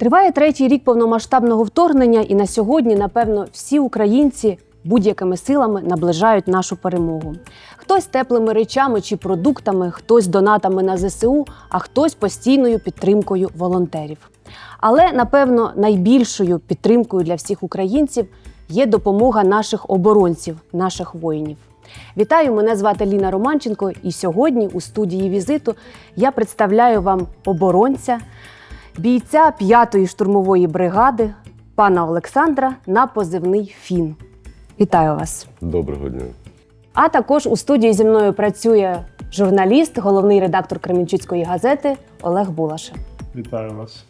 Триває третій рік повномасштабного вторгнення, і на сьогодні, напевно, всі українці будь-якими силами наближають нашу перемогу. Хтось теплими речами чи продуктами, хтось донатами на ЗСУ, а хтось постійною підтримкою волонтерів. Але напевно найбільшою підтримкою для всіх українців є допомога наших оборонців, наших воїнів. Вітаю! Мене звати Ліна Романченко, і сьогодні у студії візиту я представляю вам оборонця, бійця 5-ї штурмової бригади пана Олександра на позивний Фін. Вітаю вас! Доброго дня. А також у студії зі мною працює журналіст, головний редактор Кременчуцької газети Олег Булаша. Вітаю вас.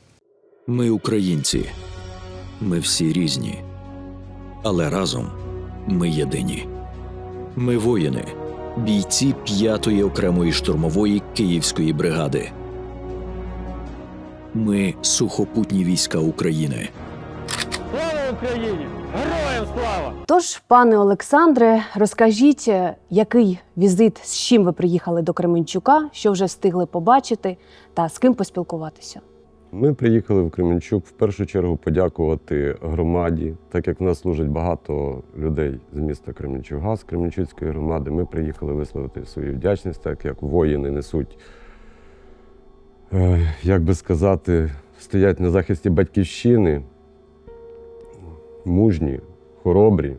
Ми українці. Ми всі різні. Але разом ми єдині. Ми воїни, бійці 5-ї окремої штурмової Київської бригади. Ми сухопутні війська України. Слава Україні! Героям слава! Тож, пане Олександре, розкажіть, е, який візит, з чим ви приїхали до Кременчука, що вже встигли побачити, та з ким поспілкуватися? Ми приїхали в Кременчук в першу чергу подякувати громаді, так як в нас служить багато людей з міста Кременчуга, з Кременчуцької громади. Ми приїхали висловити свою вдячність, так як воїни несуть, як би сказати, стоять на захисті батьківщини, мужні, хоробрі.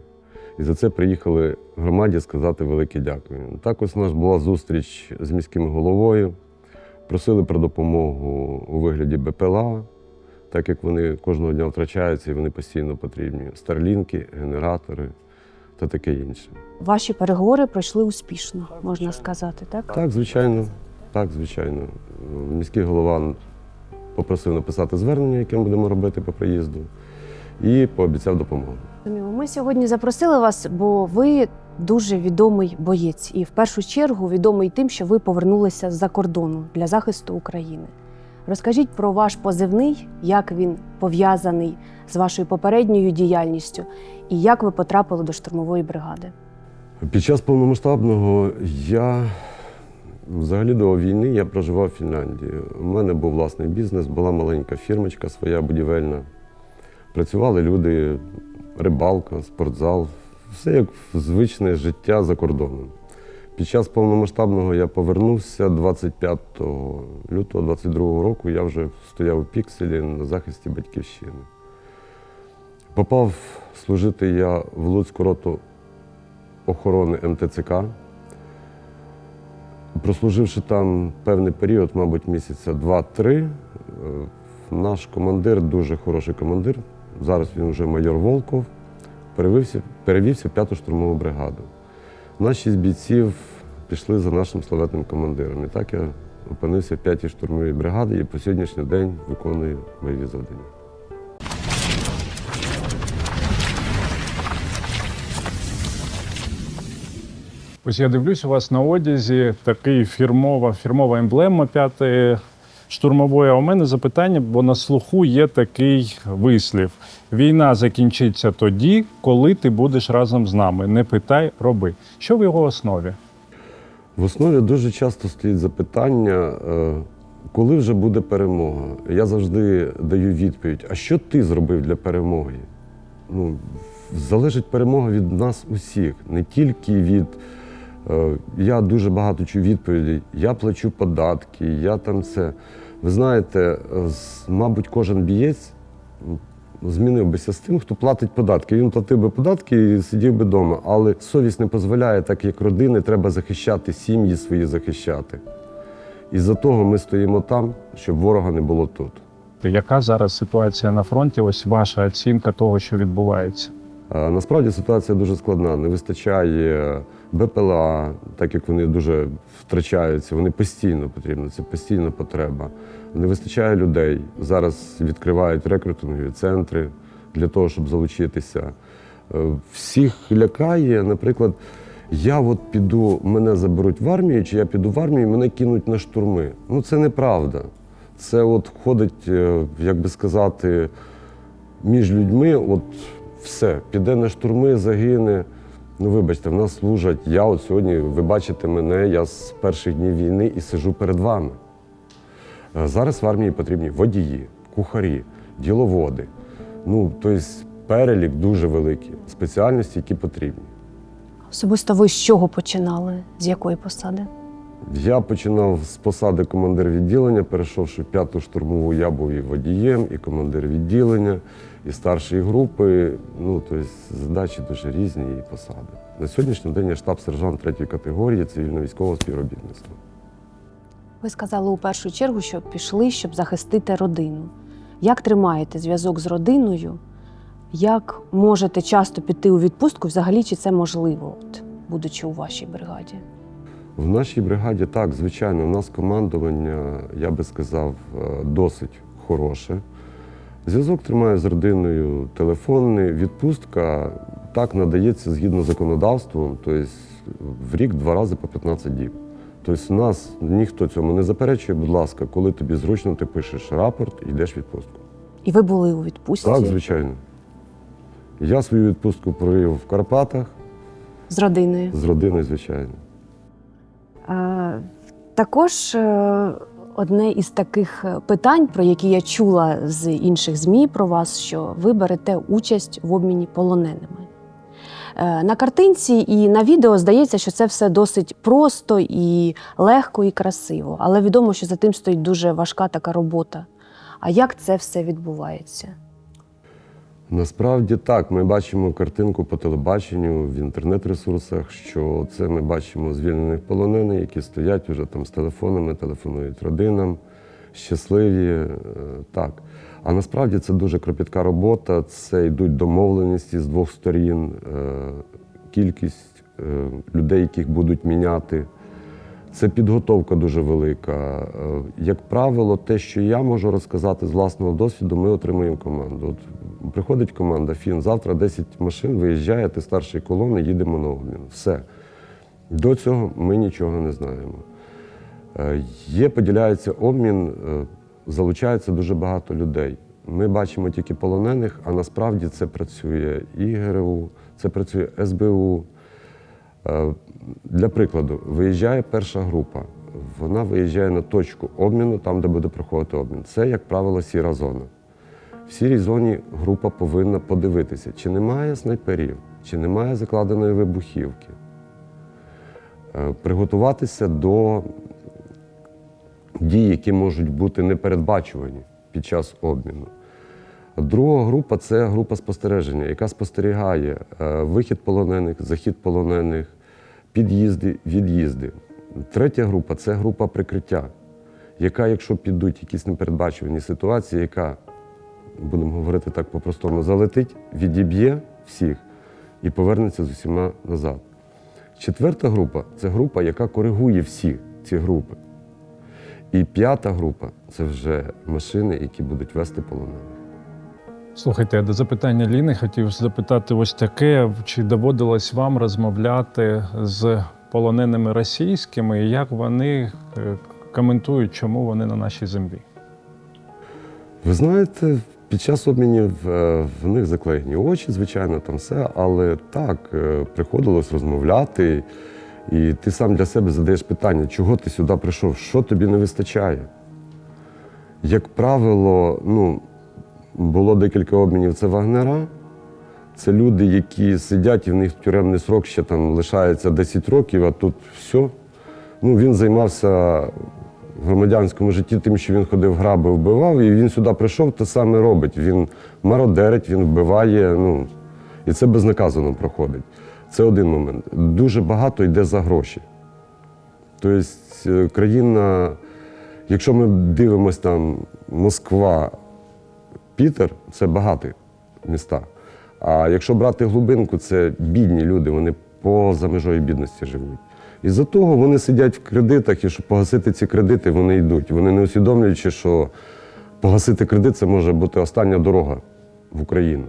І за це приїхали громаді сказати велике дякую. Також у нас була зустріч з міським головою. Просили про допомогу у вигляді БПЛА, так як вони кожного дня втрачаються і вони постійно потрібні. Старлінки, генератори та таке інше. Ваші переговори пройшли успішно, можна сказати, так? Так, звичайно, так, звичайно. Міський голова попросив написати звернення, яке ми будемо робити по приїзду, і пообіцяв допомогу. Ми сьогодні запросили вас, бо ви дуже відомий боєць, і в першу чергу відомий тим, що ви повернулися з-за кордону для захисту України. Розкажіть про ваш позивний, як він пов'язаний з вашою попередньою діяльністю, і як ви потрапили до штурмової бригади. Під час повномасштабного я взагалі до війни я проживав в Фінляндії. У мене був власний бізнес, була маленька фірмочка своя будівельна. Працювали люди, рибалка, спортзал, все як звичне життя за кордоном. Під час повномасштабного я повернувся 25 лютого 22 року. Я вже стояв у пікселі на захисті батьківщини. Попав служити я в Луцьку роту охорони МТЦК. Прослуживши там певний період, мабуть, місяця два-три, е, наш командир, дуже хороший командир, зараз він вже майор Волков, перевівся, перевівся в п'яту штурмову бригаду. Наші бійців пішли за нашим славетним командиром. І так я опинився в п'ятій штурмовій бригаді і по сьогоднішній день виконую бойові завдання. Ось я дивлюсь, у вас на одязі такий фірмова, фірмова емблема п'ятої штурмової. А у мене запитання, бо на слуху є такий вислів: війна закінчиться тоді, коли ти будеш разом з нами. Не питай, роби. Що в його основі? В основі дуже часто стоїть запитання, е, коли вже буде перемога. Я завжди даю відповідь: а що ти зробив для перемоги? Ну, залежить перемога від нас усіх, не тільки від. Е, Я дуже багато чую відповідей. Я плачу податки, я там це. Ви знаєте, е, мабуть, кожен бієць змінив бися з тим, хто платить податки. Він платив би податки і сидів би вдома. Але совість не дозволяє, так як родини, треба захищати сім'ї свої захищати. І за того ми стоїмо там, щоб ворога не було тут. Яка зараз ситуація на фронті? Ось ваша оцінка того, що відбувається? Е, Насправді ситуація дуже складна. Не вистачає БПЛА, так як вони дуже втрачаються, вони постійно потрібні, це постійна потреба. Не вистачає людей. Зараз відкривають рекрутингові центри для того, щоб залучитися. Е, Всіх лякає, наприклад, я от піду, мене заберуть в армію, чи я піду в армію, мене кинуть на штурми. Ну це неправда. Це от входить, е, як би сказати, між людьми, от все, піде на штурми, загине. Ну, вибачте, в нас служать. Я от сьогодні, ви бачите мене, я з перших днів війни і сижу перед вами. Е, Зараз в армії потрібні водії, кухарі, діловоди. Ну, тобто перелік дуже великий, спеціальності, які потрібні. Особисто ви з чого починали? З якої посади? Я починав з посади командир відділення, перейшовши в п'яту штурмову, я був і водієм, і командир відділення, і старшої групи. Ну, тобто задачі дуже різні і посади. На сьогоднішній день я штаб-сержант третьої категорії цивільно-військового співробітництва. Ви сказали у першу чергу, що пішли, щоб захистити родину. Як тримаєте зв'язок з родиною? Як можете часто піти у відпустку? Взагалі, чи це можливо, от, будучи у вашій бригаді? В нашій бригаді так, звичайно, у нас командування, я би сказав, е, досить хороше. Зв'язок тримає з родиною телефонний, відпустка так надається згідно з законодавством, тобто в рік два рази по 15 діб. Тобто у нас ніхто цьому не заперечує, будь ласка, коли тобі зручно, ти пишеш рапорт і йдеш в відпустку. І ви були у відпустці Так, звичайно. Я свою відпустку провів в Карпатах з родиною. з родиною, звичайно. Е, Також е, одне із таких е, питань, про які я чула з інших ЗМІ про вас, що ви берете участь в обміні полоненими. Е, На картинці і на відео здається, що це все досить просто і легко, і красиво. Але відомо, що за тим стоїть дуже важка така робота. А як це все відбувається? Насправді так, ми бачимо картинку по телебаченню в інтернет-ресурсах, що це ми бачимо звільнених полонених, які стоять уже там з телефонами, телефонують родинам, щасливі. е, Так. А насправді це дуже кропітка робота, це йдуть домовленості з двох сторін, е, кількість е, людей, яких будуть міняти. Це підготовка дуже велика. Е, Як правило, те, що я можу розказати з власного досвіду, ми отримуємо команду. От приходить команда, Фін, завтра 10 машин виїжджає, ти старшої колони, їдемо на обмін. Все. До цього ми нічого не знаємо. Е, Є, поділяється обмін, е, залучається дуже багато людей. Ми бачимо тільки полонених, а насправді це працює і ГРУ, це працює СБУ. Е, Для прикладу, виїжджає перша група. Вона виїжджає на точку обміну, там, де буде проходити обмін. Це, як правило, сіра зона. В сірій зоні група повинна подивитися, чи немає снайперів, чи немає закладеної вибухівки. Е, Приготуватися до дій, які можуть бути непередбачувані під час обміну. Друга група це група спостереження, яка спостерігає е, вихід полонених, захід полонених, під'їзди, від'їзди. Третя група це група прикриття, яка, якщо підуть якісь непередбачувані ситуації, яка, будемо говорити так по-простому, залетить, відіб'є всіх і повернеться з усіма назад. Четверта група це група, яка коригує всі ці групи. І п'ята група це вже машини, які будуть вести полонених. Слухайте, до запитання Ліни хотів запитати ось таке: чи доводилось вам розмовляти з полоненими російськими, і як вони е, коментують, чому вони на нашій землі? Ви знаєте, під час обмінів е, в них заклеєні очі, звичайно, там все, але так, е, приходилось розмовляти, і ти сам для себе задаєш питання, чого ти сюди прийшов, що тобі не вистачає. Як правило, ну, було декілька обмінів, це вагнера. Це люди, які сидять, і в них тюремний срок ще там лишається 10 років, а тут все. Ну, він займався в громадянському житті тим, що він ходив, грабив, вбивав, і він сюди прийшов, те саме робить. Він мародерить, він вбиває, ну, і це безнаказано проходить. Це один момент. Дуже багато йде за гроші. Тобто е, країна, якщо ми дивимося там Москва, Пітер це багаті міста. А якщо брати глибинку, це бідні люди, вони поза межою бідності живуть. І за того вони сидять в кредитах, і щоб погасити ці кредити, вони йдуть. Вони не усвідомлюючи, що погасити кредит це може бути остання дорога в Україну.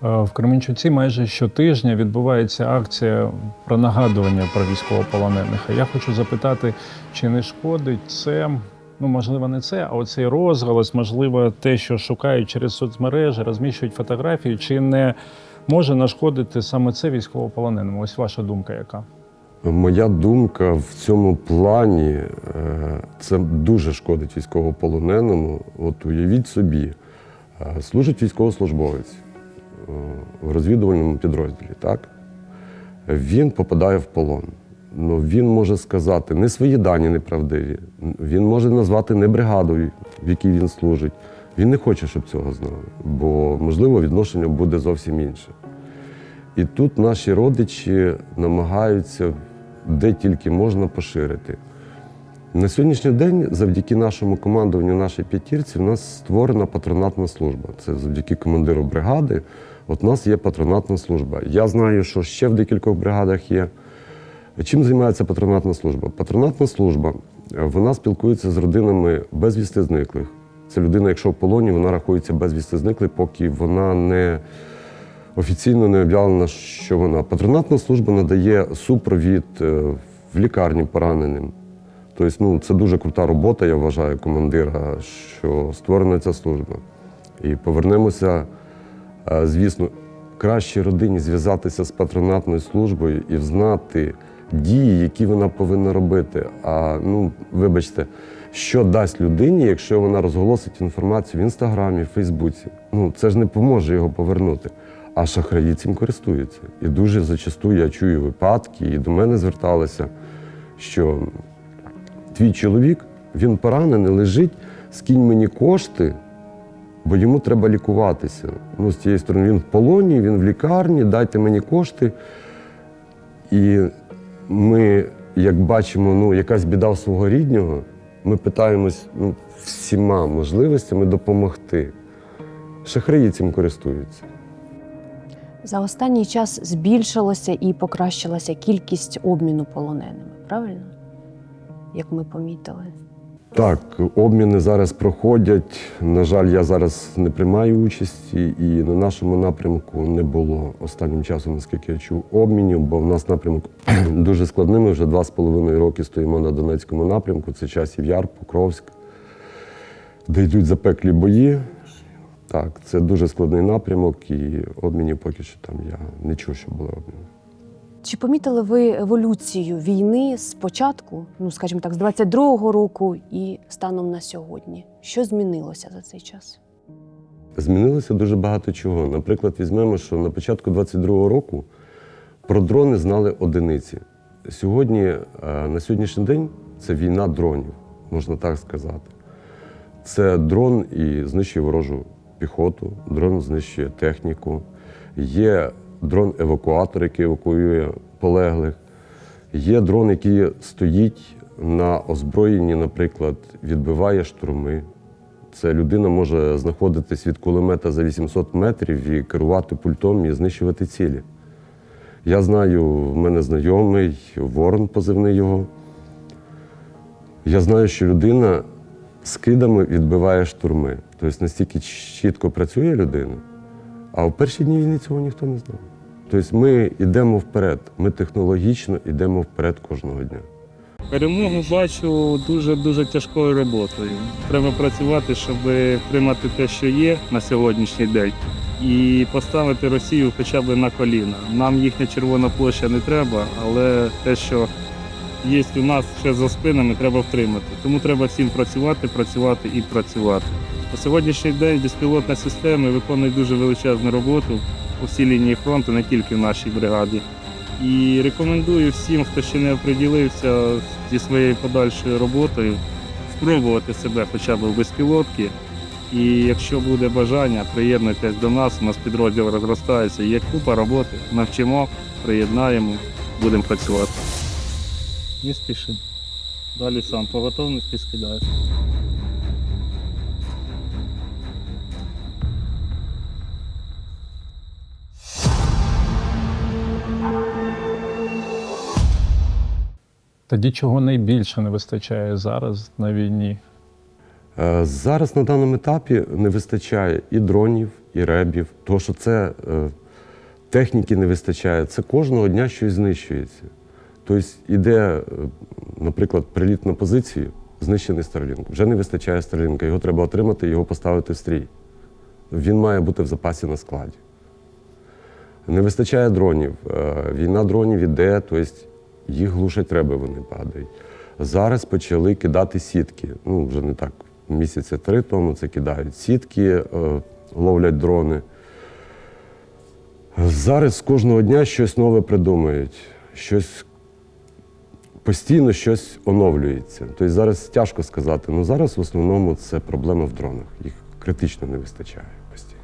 В Кременчуці майже щотижня відбувається акція про нагадування про військовополонених. Я хочу запитати, чи не шкодить це, ну можливо, не це, а оцей розголос, можливо, те, що шукають через соцмережі, розміщують фотографії, чи не може нашкодити саме це військовополоненим? Ось ваша думка яка? Моя думка в цьому плані е, це дуже шкодить військовополоненому. От уявіть собі, Е, Служить військовослужбовець е, в розвідувальному підрозділі, так? Він попадає в полон. Ну, він може сказати не свої дані неправдиві. Він може назвати не бригаду, в якій він служить. Він не хоче, щоб цього знали, бо, можливо, відношення буде зовсім інше. І тут наші родичі намагаються де тільки можна поширити. На сьогоднішній день, завдяки нашому командуванню, нашій п'ятірці, в нас створена патронатна служба. Це завдяки командиру бригади. От у нас є патронатна служба. Я знаю, що ще в декількох бригадах є. Чим займається патронатна служба? Патронатна служба е, вона спілкується з родинами безвісти зниклих. Це людина, якщо в полоні, вона рахується безвісти зниклих, поки вона не офіційно не об'явлена, що вона. Патронатна служба надає супровід е, в лікарні пораненим. Тобто, ну, це дуже крута робота, я вважаю, командира, що створена ця служба. І повернемося, е, звісно, краще родині зв'язатися з патронатною службою і взнати дії, які вона повинна робити. А ну, вибачте, що дасть людині, якщо вона розголосить інформацію в інстаграмі, в Фейсбуці. Ну, це ж не поможе його повернути. А шахраї цим користуються. І дуже зачасту я чую випадки, і до мене зверталися, що твій чоловік, він поранений, лежить, скинь мені кошти, бо йому треба лікуватися. Ну, з цієї сторони, він в полоні, він в лікарні, дайте мені кошти. І ми, як бачимо, ну, якась біда у свого ріднього, ми питаємось ну, всіма можливостями допомогти. Шахраї цим користуються. За останній час збільшилася і покращилася кількість обміну полоненими, правильно? Як ми помітили. Так, обміни зараз проходять. На жаль, я зараз не приймаю участі, і на нашому напрямку не було останнім часом, наскільки я чув, обмінів, бо в нас напрямок дуже складний. Ми вже два з половиною роки стоїмо на Донецькому напрямку. Це часів Яр, Покровськ, де йдуть запеклі бої. Так, це дуже складний напрямок, і обмінів поки що там я не чув, що були обміни. Чи помітили ви еволюцію війни з початку, ну скажімо так, з 22-го року і станом на сьогодні? Що змінилося за цей час? Змінилося дуже багато чого. Наприклад, візьмемо, що на початку 22-го року про дрони знали одиниці. Сьогодні, е, на сьогоднішній день, це війна дронів, можна так сказати. Це дрон і знищує ворожу піхоту, дрон знищує техніку. Є дрон-евакуатор, який евакуює полеглих. Є дрон, який стоїть на озброєнні, наприклад, відбиває штурми. Це людина може знаходитись від кулемета за 800 метрів і керувати пультом і знищувати цілі. Я знаю, в мене знайомий, Ворон позивний його. Я знаю, що людина скидами відбиває штурми. Тобто настільки чітко працює людина, а в перші дні війни цього ніхто не знав. Тобто ми йдемо вперед, ми технологічно йдемо вперед кожного дня. Перемогу бачу дуже дуже тяжкою роботою. Треба працювати, щоб приймати те, що є на сьогоднішній день, і поставити Росію хоча б на коліна. Нам їхня червона площа не треба, але те, що є у нас ще за спинами, треба втримати. Тому треба всім працювати, працювати і працювати. На сьогоднішній день безпілотні системи виконують дуже величезну роботу по всій лінії фронту, не тільки в нашій бригаді. І рекомендую всім, хто ще не оприділився зі своєю подальшою роботою, спробувати себе хоча б в безпілотки. І якщо буде бажання, приєднуйтесь до нас. У нас підрозділ розростається. Є купа роботи. Навчимо, приєднаємо, будемо працювати. Не спіши. Далі сам по готовності скидаєш. Тоді чого найбільше не вистачає зараз на війні? Е, Зараз на даному етапі не вистачає і дронів, і ребів, тому що це е, техніки не вистачає. Це кожного дня щось знищується. Тобто іде, е, наприклад, приліт на позицію, знищений Старлінк. Вже не вистачає Старлінка, його треба отримати, його поставити в стрій. Він має бути в запасі на складі. Не вистачає дронів. Е, Війна дронів іде, тобто їх глушать треба, вони падають. Зараз почали кидати сітки. Ну, вже не так, місяця три тому це кидають. Сітки, е, ловлять дрони. Зараз кожного дня щось нове придумують, щось постійно щось оновлюється. Тобто зараз тяжко сказати. Ну зараз в основному це проблема в дронах. Їх критично не вистачає постійно.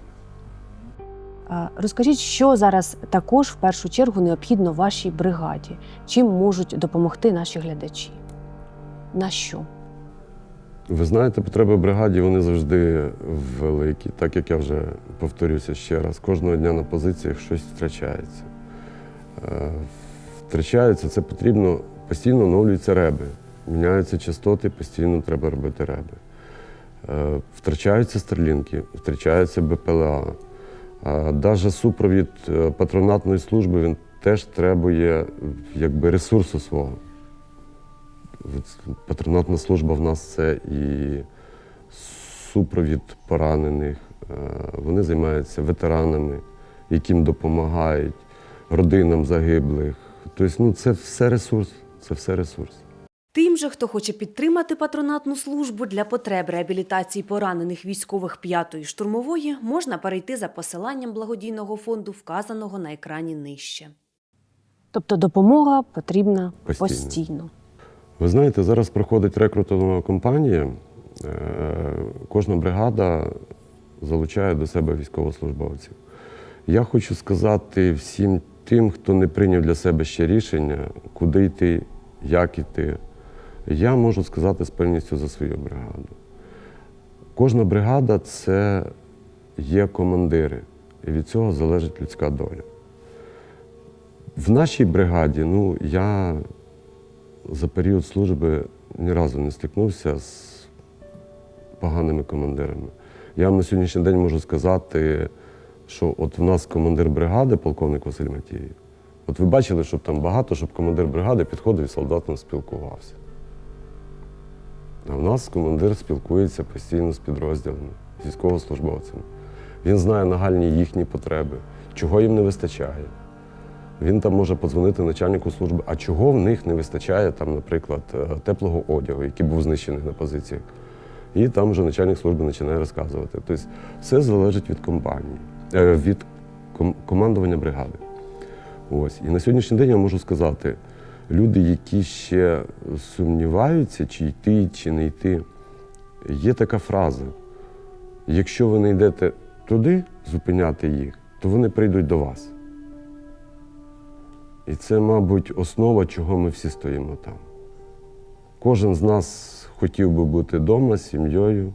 Розкажіть, що зараз також в першу чергу необхідно вашій бригаді? Чим можуть допомогти наші глядачі? На що? Ви знаєте, потреби бригаді вони завжди великі. Так як я вже повторюся ще раз, кожного дня на позиціях щось втрачається. Е, Втрачається, це потрібно, постійно оновлюються реби. Міняються частоти, постійно треба робити реби. Е, Втрачаються стрілінки, втрачаються БПЛА. Навіть супровід е, патронатної служби він теж требує якби, ресурсу свого. Патронатна служба в нас це і супровід поранених. Е, Вони займаються ветеранами, яким допомагають, родинам загиблих. Тобто, ну, це все ресурс. Це все ресурс. Тим же, хто хоче підтримати патронатну службу для потреб реабілітації поранених військових 5-ї штурмової, можна перейти за посиланням благодійного фонду, вказаного на екрані нижче. Тобто допомога потрібна Постійно. постійно. Ви знаєте, зараз проходить рекрутингова кампанія. Е, Кожна бригада залучає до себе військовослужбовців. Я хочу сказати всім тим, хто не прийняв для себе ще рішення, куди йти, як йти. Я можу сказати з певністю за свою бригаду. Кожна бригада це є командири, і від цього залежить людська доля. В нашій бригаді, ну, я за період служби ні разу не стикнувся з поганими командирами. Я вам на сьогоднішній день можу сказати, що от в нас командир бригади, полковник Василь Матієв, от ви бачили, щоб там багато, щоб командир бригади підходив і солдатом спілкувався. А в нас командир спілкується постійно з підрозділами, з військовослужбовцями. Він знає нагальні їхні потреби, чого їм не вистачає. Він там може подзвонити начальнику служби, а чого в них не вистачає, там, наприклад, е, теплого одягу, який був знищений на позиціях. І там вже начальник служби починає розказувати. Тобто все залежить від компанії, е, від командування бригади. Ось. І на сьогоднішній день я можу сказати, люди, які ще сумніваються, чи йти, чи не йти, є така фраза: якщо ви не йдете туди зупиняти їх, то вони прийдуть до вас. І це, мабуть, основа, чого ми всі стоїмо там. Кожен з нас хотів би бути вдома з сім'єю,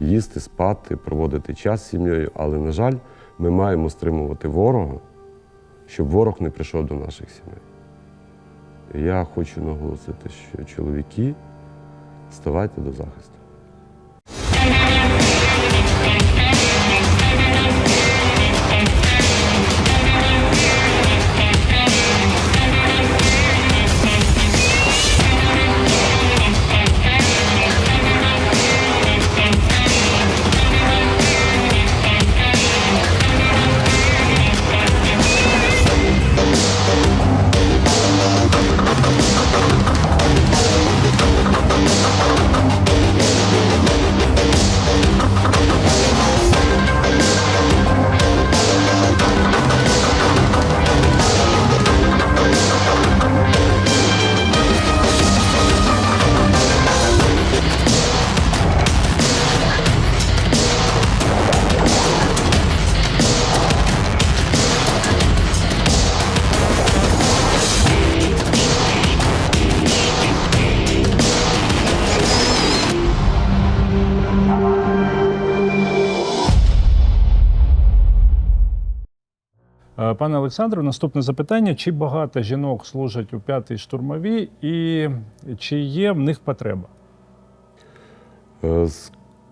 їсти, спати, проводити час з сім'єю, але, на жаль, ми маємо стримувати ворога, щоб ворог не прийшов до наших сімей. Я хочу наголосити, що чоловіки, ставайте до захисту. Пане Олександре, наступне запитання: чи багато жінок служать у п'ятій штурмовій і чи є в них потреба? Е,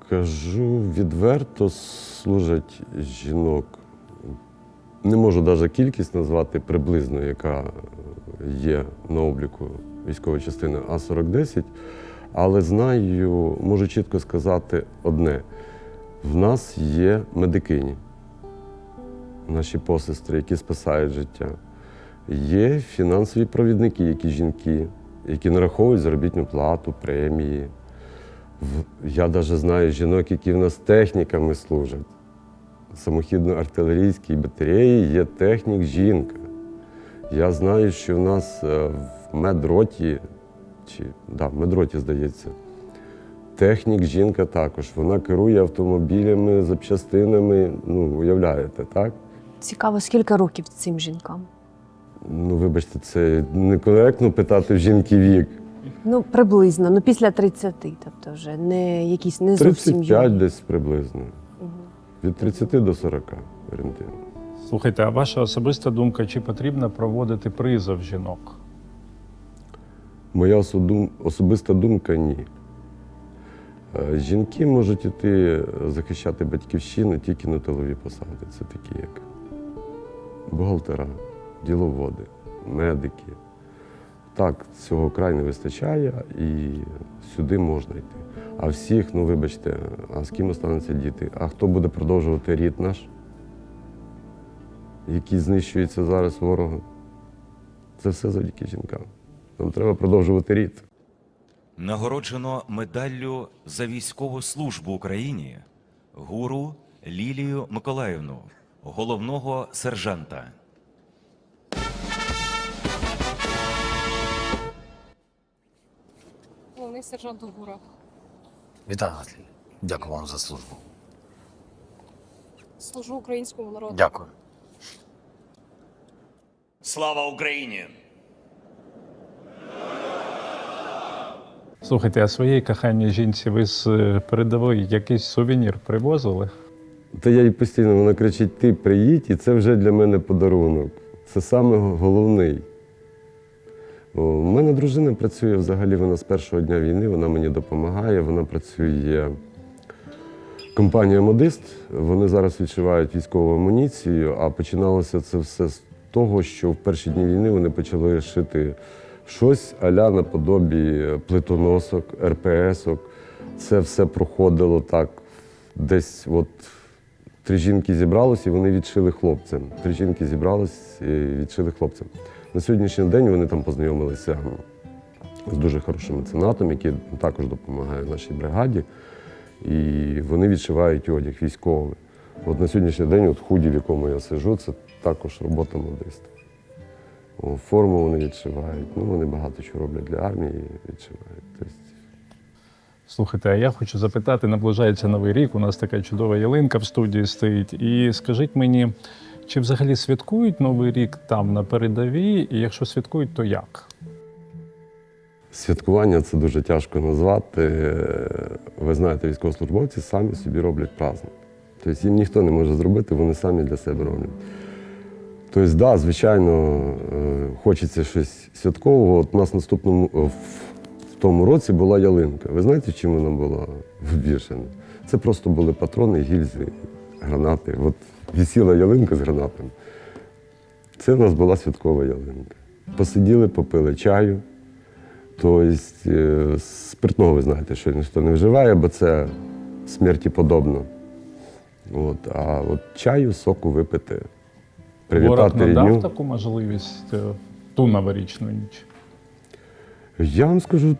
Скажу відверто, служать жінок. Не можу навіть кількість назвати приблизно, яка є на обліку військової частини А-4010, але знаю, можу чітко сказати одне: в нас є медикині, наші посестри, які спасають життя. Є фінансові провідники, які жінки, які нараховують заробітну плату, премії. Я навіть знаю жінок, які в нас техніками служать. самохідно-артилерійській батареї є технік жінка. Я знаю, що в нас е, в медроті, чи да, в медроті, здається, технік жінка також. Вона керує автомобілями, запчастинами. Ну, уявляєте, так? Цікаво, скільки років цим жінкам? Ну, вибачте, це некоректно питати в жінки вік. Ну, приблизно, ну після 30, тобто вже не якісь не зовсім 35 юні. десь приблизно. Від 30 до 40 орієнтовно. Слухайте, а ваша особиста думка, чи потрібно проводити призов жінок? Моя особиста думка ні. Е, Жінки можуть іти захищати батьківщину тільки на тилові посади. Це такі, як бухгалтера, діловоди, медики. Так, цього край не вистачає і сюди можна йти. А всіх, ну вибачте, а з ким остануться діти? А хто буде продовжувати рід наш, який знищується зараз ворогом? Це все завдяки жінкам. Нам треба продовжувати рід. Нагороджено медаллю за військову службу Україні гуру Лілію Миколаївну, головного сержанта. Головний сержант Гура. Вітаю вас, Лілі. Дякую вам за службу. Служу українському народу. Дякую. Слава Україні! Слухайте, а своїй коханій жінці ви з передової якийсь сувенір привозили? Та я їй постійно вона кричить: ти приїдь, і це вже для мене подарунок. Це саме головний. У мене дружина працює взагалі, вона з першого дня війни, вона мені допомагає, вона працює компанія Модист. Вони зараз відшивають військову амуніцію, а починалося це все з того, що в перші дні війни вони почали шити щось аля наподобі плитоносок, РПСок. Це все проходило так. Десь от три жінки зібралися і вони відшили хлопцям. Три жінки зібрались і відшили хлопцям. На сьогоднішній день вони там познайомилися з дуже хорошим меценатом, який також допомагає нашій бригаді. І вони відшивають одяг військовий. От на сьогоднішній день от худі, в якому я сижу, це також робота модиста. Форму вони відшивають. Ну, вони багато чого роблять для армії, відшивають. Слухайте, а я хочу запитати, наближається новий рік. У нас така чудова ялинка в студії стоїть. І скажіть мені, чи взагалі святкують новий рік там на передовій? І якщо святкують, то як? Святкування це дуже тяжко назвати. Ви знаєте, військовослужбовці самі собі роблять праздник. Тобто їм ніхто не може зробити, вони самі для себе роблять. Тобто, да, звичайно, е, хочеться щось святкового. От у нас наступному в тому році була ялинка. Ви знаєте, чим вона була вбішена? Це просто були патрони, гільзи, гранати. От висіла ялинка з гранатами. Це у нас була святкова ялинка. Посиділи, попили чаю. Тобто е, спиртного ви знаєте, що ніхто не вживає, бо це смерті подобно. От, а от чаю, соку випити, Ворог привітати надав рідню. таку можливість е, ту новорічну ніч. Я вам скажу,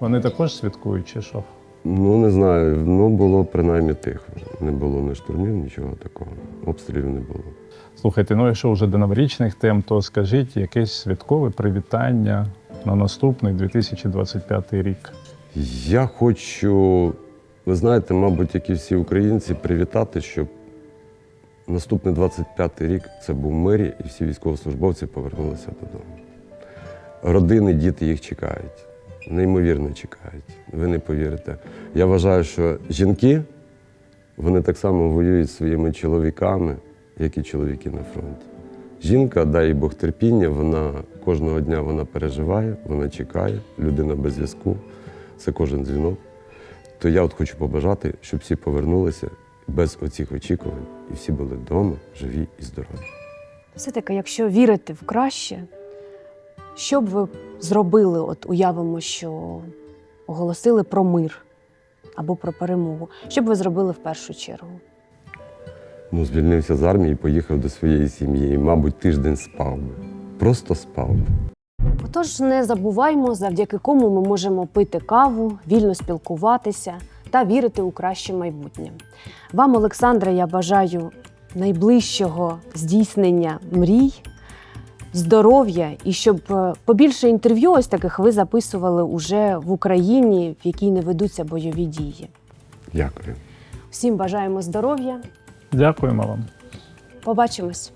Вони також святкують, чи що? ну не знаю, ну було принаймні тихо. Не було ні штурмів, нічого такого. Обстрілів не було. Слухайте, ну якщо вже до новорічних тем, то скажіть якесь святкове привітання на наступний 2025 рік. Я хочу, ви знаєте, мабуть, як і всі українці, привітати, щоб наступний 25-й рік це був мирі, і всі військовослужбовці повернулися додому. Родини, діти їх чекають. Неймовірно чекають. Ви не повірите. Я вважаю, що жінки вони так само воюють зі своїми чоловіками, як і чоловіки на фронті. Жінка, дай Бог терпіння, вона кожного дня вона переживає, вона чекає, людина без зв'язку, це кожен дзвінок. То я от хочу побажати, щоб всі повернулися без оцих очікувань, і всі були вдома, живі і здорові. Все-таки, якщо вірити в краще, що б ви зробили? От уявимо, що оголосили про мир або про перемогу. Що б ви зробили в першу чергу? Ну, звільнився з армії, поїхав до своєї сім'ї. І, мабуть, тиждень спав би. Просто спав би. Отож, не забуваймо, завдяки кому ми можемо пити каву, вільно спілкуватися, та вірити у краще майбутнє. Вам, Олександре, я бажаю найближчого здійснення мрій, здоров'я і щоб е, побільше інтерв'ю ось таких ви записували уже в Україні, в якій не ведуться бойові дії. Дякую. Всім бажаємо здоров'я. Дякуємо вам. Побачимось.